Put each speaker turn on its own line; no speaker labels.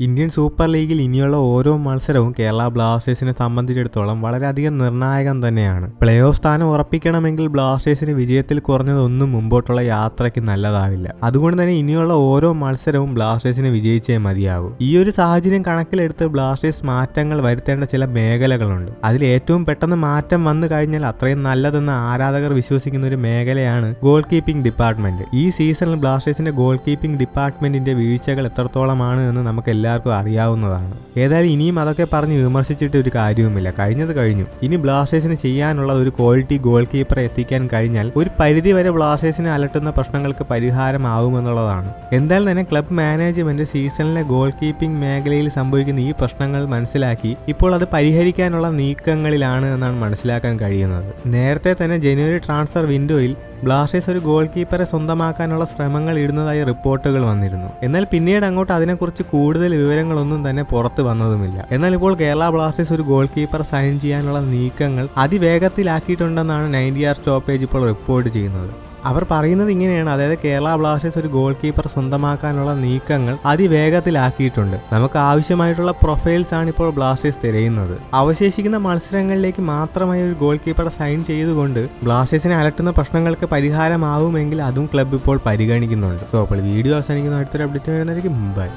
Indian super ലീഗിൽ ഇനിയുള്ള ഓരോ മത്സരവും കേരള ബ്ലാസ്റ്റേഴ്സിനെ സംബന്ധിച്ചിടത്തോളം വളരെയധികം നിർണായകം തന്നെയാണ്. പ്ലേ ഓഫ് സ്ഥാനം ഉറപ്പിക്കണമെങ്കിൽ ബ്ലാസ്റ്റേഴ്സിന് വിജയത്തിൽ കുറഞ്ഞതൊന്നും മുമ്പോട്ടുള്ള യാത്രയ്ക്ക് നല്ലതാവില്ല. അതുകൊണ്ട് തന്നെ ഇനിയുള്ള ഓരോ മത്സരവും ബ്ലാസ്റ്റേഴ്സിന് വിജയിച്ചേ മതിയാകൂ. ഈ ഒരു സാഹചര്യം കണക്കിലെടുത്ത് ബ്ലാസ്റ്റേഴ്സ് മാറ്റങ്ങൾ വരുത്തേണ്ട ചില മേഖലകളുണ്ട്. അതിൽ ഏറ്റവും പെട്ടെന്ന് മാറ്റം വന്നു കഴിഞ്ഞാൽ അത്രയും നല്ലതെന്ന് ആരാധകർ വിശ്വസിക്കുന്ന ഒരു മേഖലയാണ് ഗോൾ കീപ്പിംഗ് ഡിപ്പാർട്ട്മെന്റ്. ഈ സീസണിൽ ബ്ലാസ്റ്റേഴ്സിന്റെ ഗോൾ കീപ്പിംഗ് ഡിപ്പാർട്ട്മെന്റിന്റെ വീഴ്ചകൾ എത്രത്തോളമാണ് എന്ന് നമുക്ക് എല്ലാവർക്കും അറിയാവുന്നതാണ്. ഏതായാലും ഇനിയും അതൊക്കെ പറഞ്ഞ് വിമർശിച്ചിട്ട് ഒരു കാര്യവുമില്ല. കഴിഞ്ഞത് കഴിഞ്ഞു. ഇനി ബ്ലാസ്റ്റേഴ്സിന് ചെയ്യാനുള്ള ഒരു ക്വാളിറ്റി ഗോൾ കീപ്പറെ എത്തിക്കാൻ കഴിഞ്ഞാൽ ഒരു പരിധി വരെ ബ്ലാസ്റ്റേഴ്സിനെ അലട്ടുന്ന പ്രശ്നങ്ങൾക്ക് പരിഹാരമാവുമെന്നുള്ളതാണ്. എന്തായാലും തന്നെ ക്ലബ് മാനേജ്മെന്റ് സീസണിലെ ഗോൾ കീപ്പിംഗ് മേഖലയിൽ സംഭവിക്കുന്ന ഈ പ്രശ്നങ്ങൾ മനസ്സിലാക്കി ഇപ്പോൾ അത് പരിഹരിക്കാനുള്ള നീക്കങ്ങളിലാണ് എന്നാണ് മനസ്സിലാക്കാൻ കഴിയുന്നത്. നേരത്തെ തന്നെ ജനുവരി ട്രാൻസ്ഫർ വിൻഡോയിൽ ബ്ലാസ്റ്റേഴ്സ് ഒരു ഗോൾ കീപ്പറെ സ്വന്തമാക്കാനുള്ള ശ്രമങ്ങൾ ഇടുന്നതായി റിപ്പോർട്ടുകൾ വന്നിരുന്നു. എന്നാൽ പിന്നീട് അങ്ങോട്ട് അതിനെക്കുറിച്ച് കൂടുതൽ വിവരങ്ങളൊന്നും തന്നെ പുറത്തു വന്നതുമില്ല. എന്നാൽ ഇപ്പോൾ കേരള ബ്ലാസ്റ്റേഴ്സ് ഒരു ഗോൾ കീപ്പർ സൈൻ ചെയ്യാനുള്ള നീക്കങ്ങൾ അതിവേഗത്തിലാക്കിയിട്ടുണ്ടെന്നാണ് നയന്റി ആർ സ്റ്റോപ്പേജ് ഇപ്പോൾ റിപ്പോർട്ട് ചെയ്യുന്നത്. അവർ പറയുന്നത് ഇങ്ങനെയാണ്. അതായത് കേരള ബ്ലാസ്റ്റേഴ്സ് ഒരു ഗോൾ കീപ്പർ സ്വന്തമാക്കാനുള്ള നീക്കങ്ങൾ അതിവേഗത്തിലാക്കിയിട്ടുണ്ട്. നമുക്ക് ആവശ്യമായിട്ടുള്ള പ്രൊഫൈൽസ് ആണ് ഇപ്പോൾ ബ്ലാസ്റ്റേഴ്സ് തിരയുന്നത്. അവശേഷിക്കുന്ന മത്സരങ്ങളിലേക്ക് മാത്രമായി ഒരു ഗോൾ കീപ്പറെ സൈൻ ചെയ്തുകൊണ്ട് ബ്ലാസ്റ്റേഴ്സിനെ അലട്ടുന്ന പ്രശ്നങ്ങൾക്ക് പരിഹാരമാവുമെങ്കിൽ അതും ക്ലബ്ബ് ഇപ്പോൾ പരിഗണിക്കുന്നുണ്ട്. സോ അപ്പോൾ വീഡിയോ അവസാനിക്കുന്ന. അടുത്തൊരു അപ്ഡേറ്റ് വരുന്നതായിരിക്കും. മുമ്പായി